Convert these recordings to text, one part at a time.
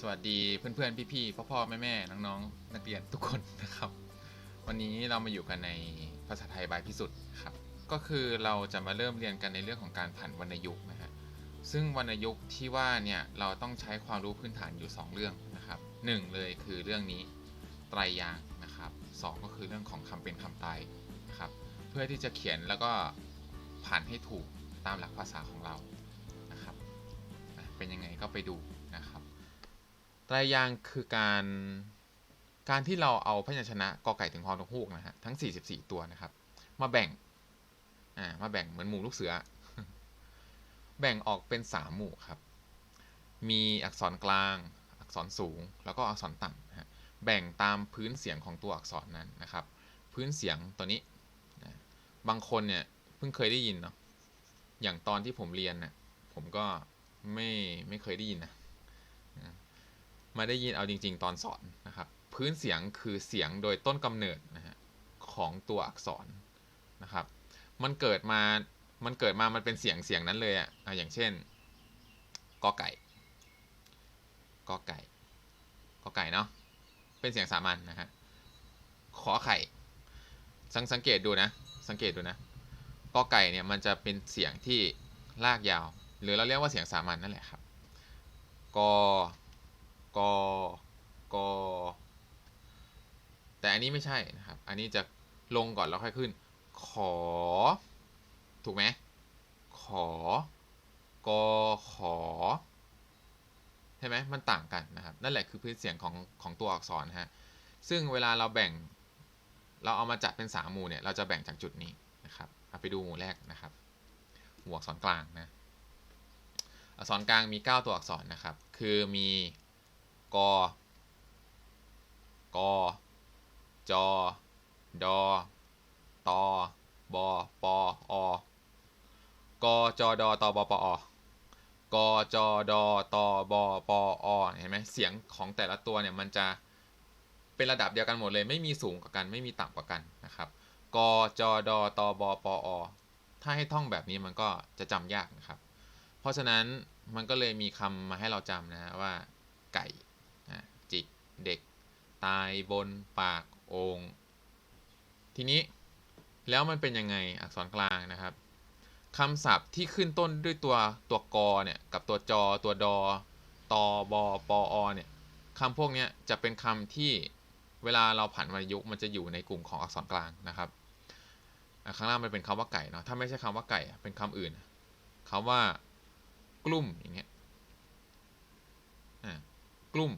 สวัสดีเพื่อนๆ พี่ๆ พ่อๆ แม่ๆ น้องๆ นักเรียนทุกคนนะครับ วันนี้เรามาอยู่กันในภาษาไทยบายพิสุทธิ์ครับ ก็คือเราจะมาเริ่มเรียนกันในเรื่องของการผันวรรณยุกต์นะฮะ ซึ่งวรรณยุกต์ที่ว่าเนี่ยเราต้องใช้ความรู้พื้นฐานอยู่ 2 เรื่องนะครับหนึ่งเลยคือเรื่องนี้ไตรยางนะครับสองก็คือเรื่องของคำเป็นคำตายนะครับ เพื่อที่จะเขียนแล้วก็ผ่านให้ถูกตามหลักภาษาของเรานะครับ เป็นยังไงก็ไปดู นะครับไตรยางคือการการที่เราเอาพยัญชนะกอไก่ถึงฮอนกฮูกนะฮะทั้ง 44 ตัวนะครับ มาแบ่งอ่ามาแบ่งเหมือนหมู่ลูกเสือ แบ่งออกเป็น 3 หมู่ครับ มีอักษรกลาง อักษรสูง แล้วก็อักษรต่ำฮะแบ่งตามพื้นเสียงของตัวอักษรนั้นนะครับ พื้นเสียงตัวนี้นะบางคนเนี่ยเพิ่งเคยได้ยินเนาะอย่างตอนที่ผมเรียนน่ะผมก็ไม่ไม่เคยได้ยินนะ มาได้ยินเอาจริง ๆ ตอนสอนนะครับ พื้นเสียงคือเสียงโดยต้นกำเนิดนะฮะของตัวอักษรนะครับ มันเกิดมา มันเกิดมา มันเป็นเสียงเสียงนั้นเลยอะ่ะอย่างเช่นกอไก่กอไก่กอไก่เนาะ เป็นเสียงสามัญนะฮะ ขอไข่ สังสังเกตดูนะ สังเกตดูนะกอไก่เนี่ยมันจะเป็นเสียงที่ลากยาว หรือเราเรียกว่าเสียงสามัญนั่นแหละครับกอ กกแต่อันนี้ไม่ใช่นะครับ อันนี้จะลงก่อนแล้วค่อยขึ้น ขอ ถูกไหมขอกอขอใช่ไหมมันต่างกันนะครับ นั่นแหละคือพื้นเสียงของของตัวอักษรฮะ ซึ่งเวลาเราแบ่ง เราเอามาจัดเป็นสามหมู่เนี่ย เราจะแบ่งจากจุดนี้นะครับเอาไปดูหมู่แรกนะครับ หมู่อักษรกลางนะ อักษรกลางมี 9 ตัวอักษรนะครับ คือมี กกจดตบปอ กจดตบปอ กจดตบปอ เห็นไหมเสียงของแต่ละตัวเนี่ยมันจะเป็นระดับเดียวกันหมดเลย ไม่มีสูงกว่ากัน ไม่มีต่ำกว่ากันนะครับ กจดตบปอ ถ้าให้ท่องแบบนี้มันก็จะจำยากนะครับ เพราะฉะนั้นมันก็เลยมีคำมาให้เราจำนะว่าไก่ เด็กตายบนปากโองทีนี้แล้วมันเป็นยังไงอักษรกลางนะครับคำศัพท์ที่ขึ้นต้นด้วยตัวตัวกอเนี่ยกับตัวจอตัวดอตอบอปออเนี่ยคำพวกนี้จะเป็นคำที่เวลาเราผันวรรณยุกต์มันจะอยู่ในกลุ่มของอักษรกลางนะครับข้างล่างมันเป็นคำว่าไก่เนาะถ้าไม่ใช่คำว่าไก่เป็นคำอื่นคำว่ากลุ่มอย่างเงี้ยกลุ่ม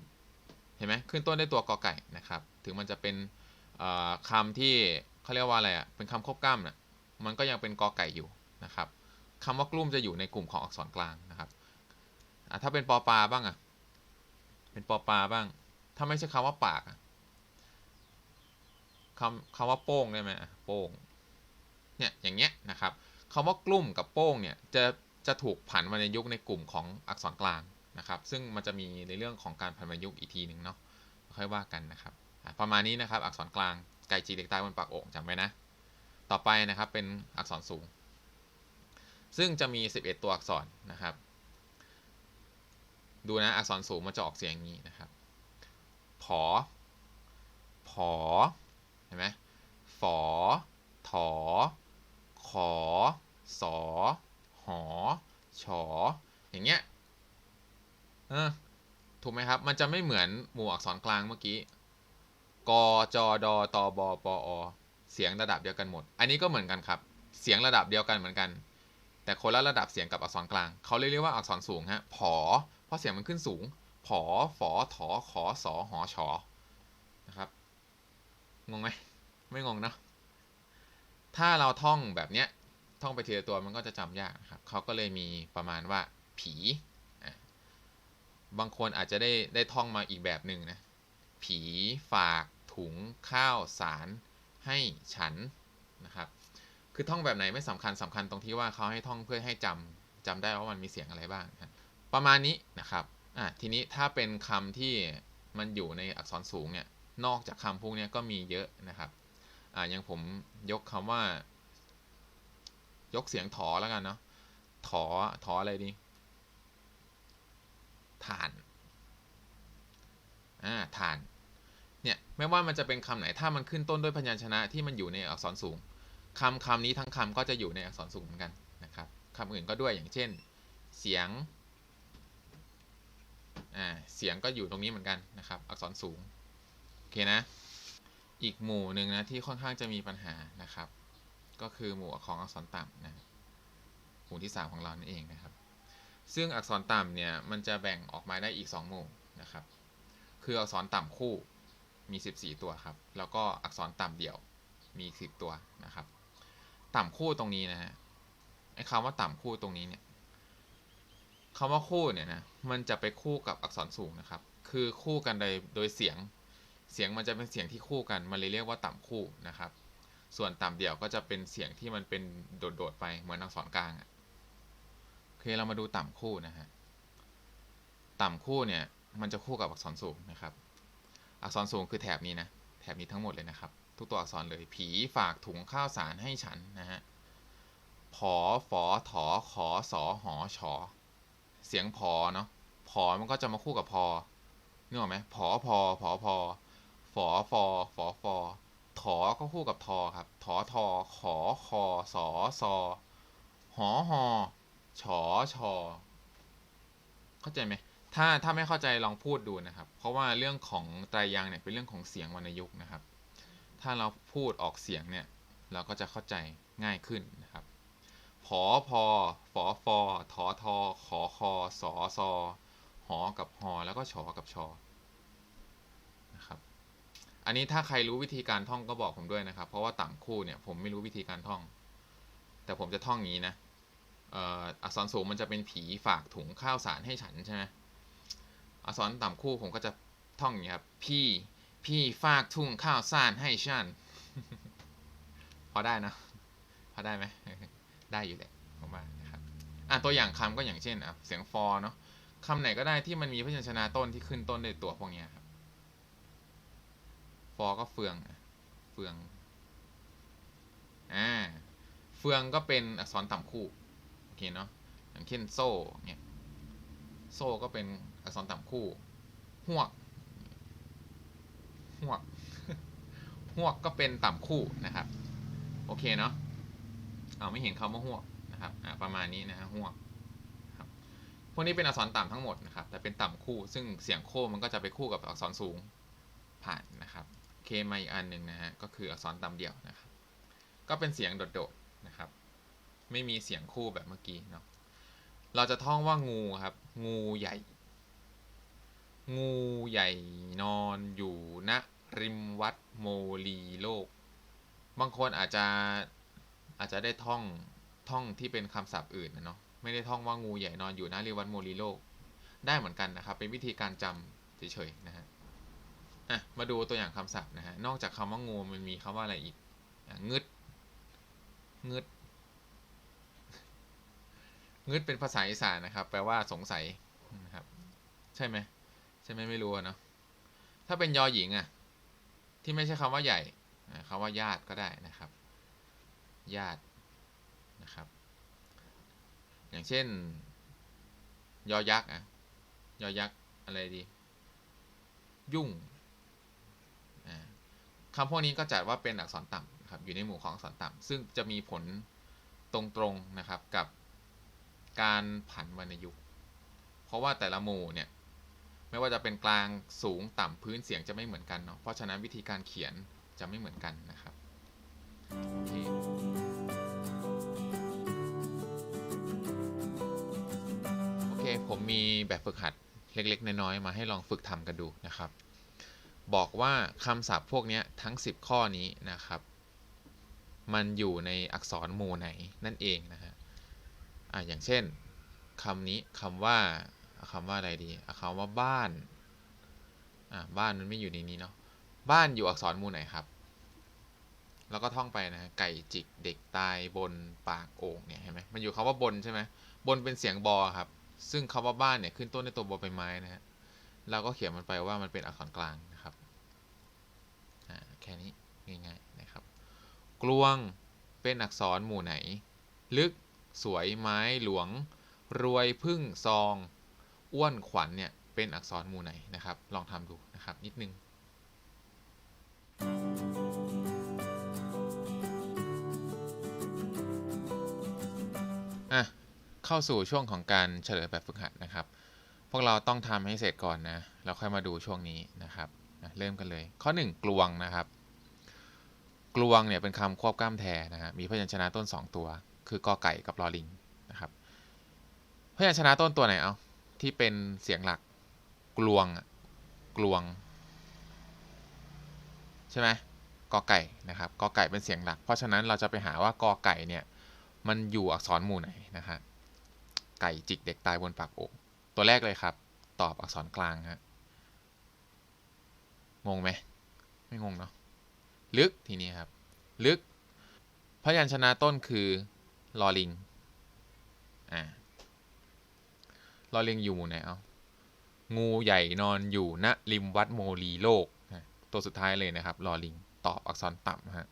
เห็นไหมขึ้นต้นด้วยตัวกอไก่นะครับ ถึงมันจะเป็นคำที่เขาเรียกว่าอะไรอะเป็นคำควบกล้ำน่ะมันก็ยังเป็นกอไก่อยู่นะครับคำว่ากลุ่มจะอยู่ในกลุ่มของอักษรกลางนะครับถ้าเป็นปอปลาบ้างอะเป็นปอปลาบ้าง ถ้าไม่ใช่คำว่าปากอะคำคำว่าโป้งได้ไหมโป้งเนี่ยอย่างเงี้ยนะครับคำว่ากลุ่มกับโป้งเนี่ยจะจะถูกผันมาในยุคในกลุ่มของอักษรกลาง นะครับ ซึ่งมันจะมีในเรื่องของการผันมายุอีกทีหนึ่งเนาะค่อยว่ากันนะครับประมาณนี้นะครับ อักษรกลางไก่จีเด็กตายบนปากโอ่งจำไว้นะ ต่อไปนะครับเป็นอักษรสูง ซึ่งจะมี 11 ตัวอักษรนะครับ ดูนะอักษรสูงมันจะออกเสียงอย่างนี้นะครับผอผอเห็นไหมฝอถอขอสอหอฉออย่างเงี้ย เออถูกไหมครับ มันจะไม่เหมือนหมู่อักษรกลางเมื่อกี้ กจดตบปอ เสียงระดับเดียวกันหมด อันนี้ก็เหมือนกันครับ เสียงระดับเดียวกันเหมือนกัน แต่คนละระดับเสียงกับอักษรกลาง เขาเรียกว่าอักษรสูงฮะ ผอ เพราะเสียงมันขึ้นสูง ผอ ฝอ ถอ ขอ สอ หอฉอนะครับ งงไหม ไม่งงเนาะ ถ้าเราท่องแบบเนี้ย ท่องไปทีละตัวมันก็จะจำยากครับ เขาก็เลยมีประมาณว่า ผี บางคนอาจจะได้ได้ท่องมาอีกแบบหนึ่งนะ ผีฝากถุงข้าวสารให้ฉันนะครับ คือท่องแบบไหนไม่สำคัญสำคัญตรงที่ว่าเขาให้ท่องเพื่อให้จำจำได้ว่ามันมีเสียงอะไรบ้างนะประมาณนี้นะครับอะทีนี้ถ้าเป็นคำที่มันอยู่ในอักษรสูงเนี่ยนอกจากคำพวกนี้ก็มีเยอะนะครับอ่าอย่างผมยกคำว่า ยกเสียงถอแล้วกันเนาะถอถออะไรดี ฐานอ่าฐาน เนี่ย ไม่ว่ามันจะเป็นคำไหน ถ้ามันขึ้นต้นด้วยพยัญชนะที่มันอยู่ในอักษรสูงคำคำนี้ทั้งคำก็จะอยู่ในอักษรสูงเหมือนกันนะครับคำอื่นก็ด้วยอย่างเช่น เสียง อ่า เสียงก็อยู่ตรงนี้เหมือนกันนะครับ อักษรสูง โอเคนะ อีกหมู่หนึ่งนะที่ค่อนข้างจะมีปัญหานะครับ ก็คือหมู่ของอักษรต่ำนะ หมู่ที่ 3 ของเรานั่นเองนะครับ ซึ่งอักษรต่ำเนี่ยมันจะแบ่งออกมาได้อีก 2 หมู่นะครับ คืออักษรต่ำคู่มี 14 ตัวครับ แล้วก็อักษรต่ำเดี่ยวมี 10 ตัวนะครับ ต่ำคู่ตรงนี้นะฮะไอ้คำว่าต่ำคู่ตรงนี้เนี่ยคำว่าคู่เนี่ยนะมันจะไปคู่กับอักษรสูงนะครับ คือคู่กันโดยโดยเสียงเสียงมันจะเป็นเสียงที่คู่กันมันเลยเรียกว่าต่ำคู่นะครับ ส่วนต่ำเดี่ยวก็จะเป็นเสียงที่มันเป็นโดดๆไปเหมือนอักษรกลางอะ เคเรามาดูต่ำคู่นะฮะ ต่ำคู่เนี่ย มันจะคู่กับอักษรสูงนะครับ อักษรสูงคือแถบนี้นะ แถบนี้ทั้งหมดเลยนะครับ ทุกตัวอักษรเลย ผีฝากถุงข้าวสารให้ฉันนะฮะ ผอ ฝอ ถอ ขอ สอ หอ ชอ เสียงพอเนาะพอมันก็จะมาคู่กับพอนึกออกไหมผอ พอ ผอ พอ ฝอ ฟอ ฝอ ฟอถอก็คู่กับทอครับ ถอ ทอ ขอ คอ สอ ซอ หอ หอ ชอชอ เข้าใจไหมถ้าถ้าไม่เข้าใจลองพูดดูนะครับ เพราะว่าเรื่องของไตรยางค์เนี่ยเป็นเรื่องของเสียงวรรณยุกต์นะครับ ถ้าเราพูดออกเสียงเนี่ย เราก็จะเข้าใจง่ายขึ้นนะครับผอพอฝอฟอถอทอขอคอสอซอหอกับหอแล้วก็ชอกับชอนะครับอันนี้ถ้าใครรู้วิธีการท่องก็บอกผมด้วยนะครับ เพราะว่าต่ำคู่เนี่ยผมไม่รู้วิธีการท่อง แต่ผมจะท่องอย่างนี้นะ อักษรสูงมันจะเป็นผีฝากถุงข้าวสารให้ฉันใช่ไหมอักษรต่ำคู่ผมก็จะท่องอย่างนี้ครับ พี่ พี่ฝากถุงข้าวสารให้ฉัน พอได้นะ พอได้ไหม ได้อยู่แหละผมว่านะครับ อะตัวอย่างคำก็อย่างเช่นอะเสียงฟอเนาะคำไหนก็ได้ที่มันมีพยัญชนะต้นที่ขึ้นต้นด้วยตัวพวกเนี้ยครับ ฟอก็เฟืองอะเฟือง อ่า เฟืองก็เป็นอักษรต่ำคู่ เคเนาะอย่างเช่นโซ่เนี่ยโซ่ก็เป็นอักษรต่ำคู่หวกหวกหวกก็เป็นต่ำคู่นะครับ โอเคเนาะเอาไม่เห็นคำว่าหวกนะครับอ่าประมาณนี้นะฮะหวกครับพวกนี้เป็นอักษรต่ำทั้งหมดนะครับ แต่เป็นต่ำคู่ ซึ่งเสียงโค้มันก็จะไปคู่กับอักษรสูงผ่านนะครับโอเคมาอีกอันหนึ่งนะฮะก็คืออักษรต่ำเดี่ยวนะครับ ก็เป็นเสียงโดดๆนะครับ ไม่มีเสียงคู่แบบเมื่อกี้เนาะเราจะท่องว่างูครับ งูใหญ่ งูใหญ่นอนอยู่ณริมวัดโมลีโลก บางคนอาจจะอาจจะได้ท่องท่องที่เป็นคำศัพท์อื่นนะเนาะไม่ได้ท่องว่างูใหญ่นอนอยู่ณริมวัดโมลีโลก ได้เหมือนกันนะครับ เป็นวิธีการจำเฉยๆนะฮะอะมาดูตัวอย่างคำศัพท์นะฮะนอกจากคำว่างูมันมีคำว่าอะไรอีกงึดงึด งึดเป็นภาษาอีสานนะครับ แปลว่าสงสัยนะครับ ใช่ไหมใช่ไหมไม่รู้เนาะถ้าเป็นยอหญิงอะที่ไม่ใช่คำว่าใหญ่อ่าคำว่าญาติก็ได้นะครับ ญาตินะครับ อย่างเช่น ยอยักษ์อะยอยักษ์อะไรดี ยุ่งคำพวกนี้ก็จัดว่าเป็นอักษรต่ำนะครับอยู่ในหมู่ของอักษรต่ำซึ่งจะมีผลตรงๆนะครับกับ การผันวรรณยุกต์ เพราะว่าแต่ละหมู่เนี่ยไม่ว่าจะเป็นกลางสูงต่ำพื้นเสียงจะไม่เหมือนกันเนาะเพราะฉะนั้นวิธีการเขียนจะไม่เหมือนกันนะครับโอเคโอเค ผมมีแบบฝึกหัดเล็ก ๆ น้อยๆมาให้ลองฝึกทำกันดูนะครับ บอกว่าคำศัพท์พวกนี้ทั้ง 10 ข้อนี้นะครับ มันอยู่ในอักษรหมู่ไหนนั่นเองนะฮะ อะอย่างเช่นคำนี้คำว่าคำว่าอะไรดีคำว่าบ้านอะบ้านมันไม่อยู่ในนี้เนาะบ้านอยู่อักษรหมู่ไหนครับ แล้วก็ท่องไปนะฮะไก่จิกเด็กตายบนปากโอ่งเนี่ยเห็นไหมมันอยู่คำว่าบนใช่ไหมบนเป็นเสียงบอครับ ซึ่งคำว่าบ้านเนี่ยขึ้นต้นด้วยตัวบอใบไม้นะฮะเราก็เขียนมันไปว่ามันเป็นอักษรกลางนะครับอ่าแค่นี้ง่ายๆนะครับ กลวงเป็นอักษรหมู่ไหน ลึก สวยไม้หลวง รวยพึ่งซอง อ้วนขวัญเนี่ยเป็นอักษรหมู่ไหนนะครับ ลองทำดูนะครับนิดนึงอะเข้าสู่ช่วงของการเฉลยแบบฝึกหัดนะครับ พวกเราต้องทำให้เสร็จก่อนนะแล้วค่อยมาดูช่วงนี้นะครับนะเริ่มกันเลย ข้อ 1 กลวงนะครับ กลวงเนี่ยเป็นคำควบกล้ำแทนะฮะมีพยัญชนะต้น 2 ตัว คือกอไก่กับลอลิงนะครับพยัญชนะต้นตัวไหนเอาที่เป็นเสียงหลักกลวงกลวง ใช่ไหมกอไก่นะครับกอไก่เป็นเสียงหลัก เพราะฉะนั้นเราจะไปหาว่ากอไก่เนี่ยมันอยู่อักษรหมู่ไหนนะฮะไก่จิกเด็กตายบนปากอกตัวแรกเลยครับ ตอบอักษรกลางฮะงงไหมไม่งงเนาะลึกทีนี้ครับ ลึกพยัญชนะต้นคือ ลอลิง อ่าลอลิงอยู่หมู่ไหนเอางูใหญ่นอนอยู่ณริมวัดโมลีโลก ตัวสุดท้ายเลยนะครับลอลิง ตอบอักษรต่ำฮะ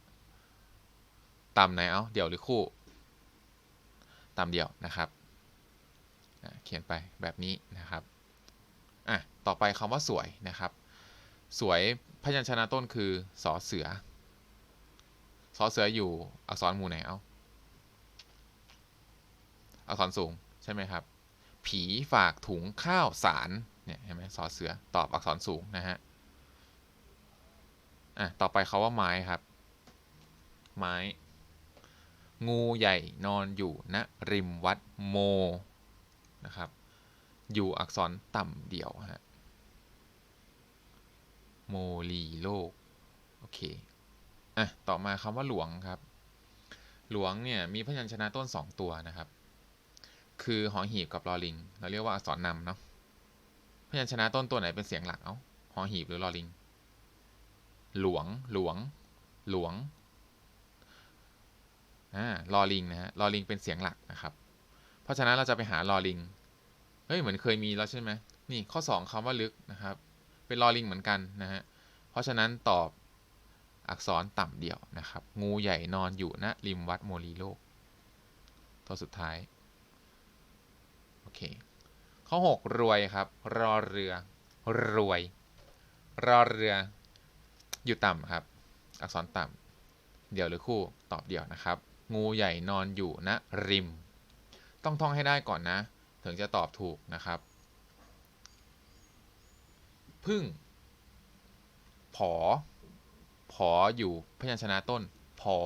ต่ำไหนเอาเดี่ยวหรือคู่ตามเดี่ยวนะครับ เขียนไปแบบนี้นะครับ อะ ต่อไปคำว่าสวยนะครับ สวยพยัญชนะต้นคือสอเสือสอเสืออยู่อักษรหมู่ไหนเอา อักษรสูงใช่ไหมครับ ผีฝากถุงข้าวสารเนี่ยเห็นไหมสอเสือตอบอักษรสูงนะฮะอะต่อไปคาว่าไม้ครับ ไม้ งูใหญ่นอนอยู่ณริมวัดโมนะครับ อยู่อักษรต่ำเดี่ยวฮะโมลีโลก โอเค อะ ต่อมาคำว่าหลวงครับ หลวงเนี่ย มีพยัญชนะต้น 2 ตัวนะครับ คือหอหีบกับลอลิง เราเรียกว่าอักษรนำเนาะพยัญชนะต้นตัวไหนเป็นเสียงหลักเอ้าหอหีบหรือลอลิง หลวง หลวง หลวงอ่าลอลิงนะฮะลอลิงเป็นเสียงหลักนะครับ เพราะฉะนั้นเราจะไปหาลอลิงเฮ้ยเหมือนเคยมีแล้วใช่ไหมนี่ข้อ 2คำว่าลึกนะครับ เป็นลอลิงเหมือนกันนะฮะเพราะฉะนั้นตอบอักษรต่ำเดี่ยวนะครับ งูใหญ่นอนอยู่ณริมวัดโมลีโลก ตัวสุดท้าย เค ข้อ 6 รวยครับ รอเรือ รวย รอเรือ อยู่ต่ำครับ อักษรต่ำ เดี่ยวหรือคู่ ตอบเดี่ยวนะครับ งูใหญ่นอนอยู่ณริม ต้องท่องให้ได้ก่อนนะ ถึงจะตอบถูกนะครับ พึ่ง ผอ ผออยู่พยัญชนะต้น ผอ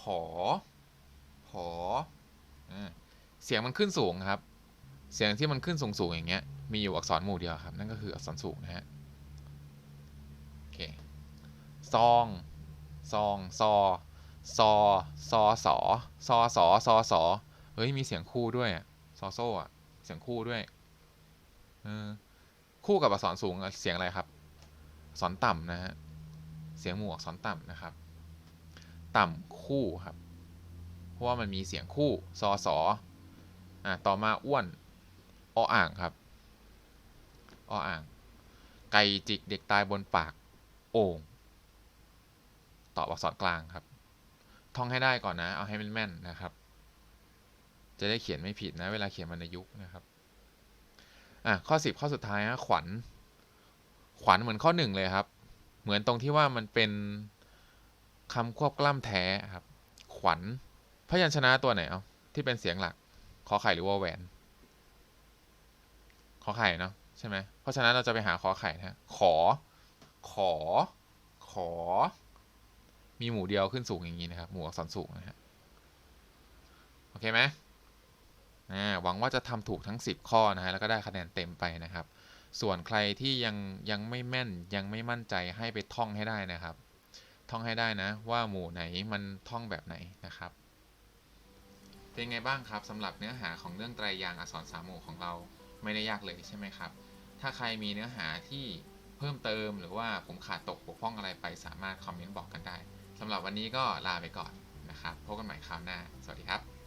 ผอ ผออเสียงมันขึ้นสูงครับ เสียงที่มันขึ้นสูงสูงๆอย่างเงี้ย มีอยู่อักษรหมู่เดียวครับ นั่นก็คืออักษรสูงนะฮะ โอเค ซอง ซอง ซอ ซอ ซอสอซอสอซอสอเฮ้ย มีเสียงคู่ด้วย ซอโซ่อะเสียงคู่ด้วย เออ คู่กับอักษรสูงเสียงอะไรครับ อักษรต่ำนะฮะ เสียงหมู่อักษรต่ำนะครับ ต่ำคู่ครับ เพราะว่ามันมีเสียงคู่ ซอสออะต่อมาอ้วน ออ่างครับออ่าง ไก่จิกเด็กตายบนปากโอ่งตอบอักษรกลางครับ ท่องให้ได้ก่อนนะ เอาให้แม่นๆนะครับ จะได้เขียนไม่ผิดนะ เวลาเขียนวรรณยุกต์นะครับอะข้อ 10 ข้อสุดท้ายนะขวัญ ขวัญเหมือนข้อหนึ่งเลยครับ เหมือนตรงที่ว่ามันเป็นคำควบกล้ำแท้ครับ ขวัญพยัญชนะตัวไหนเอาที่เป็นเสียงหลักขอไข่หรือว่าแหวน ขอไข่เนาะใช่ไหมเพราะฉะนั้นเราจะไปหาขอไข่นะขอ ขอ ขอ มีหมู่เดียวขึ้นสูงอย่างนี้นะครับ หมู่อักษรสูงนะฮะโอเคไหมอ่าหวังว่าจะทำถูกทั้ง 10 ข้อนะฮะแล้วก็ได้คะแนนเต็มไปนะครับ ส่วนใครที่ยังยังไม่แม่นยังไม่มั่นใจให้ไปท่องให้ได้นะครับ ท่องให้ได้นะ ว่าหมู่ไหนมันท่องแบบไหนนะครับเป็นไงบ้างครับสำหรับเนื้อหาของเรื่องไตรยางอักษรสามหมู่ของเรา ไม่ได้ยากเลยใช่ไหมครับ ถ้าใครมีเนื้อหาที่เพิ่มเติมหรือว่าผมขาดตกบกพร่องอะไรไปสามารถคอมเมนต์บอกกันได้สำหรับวันนี้ก็ลาไปก่อนนะครับพบกันใหม่คราวหน้า สวัสดีครับ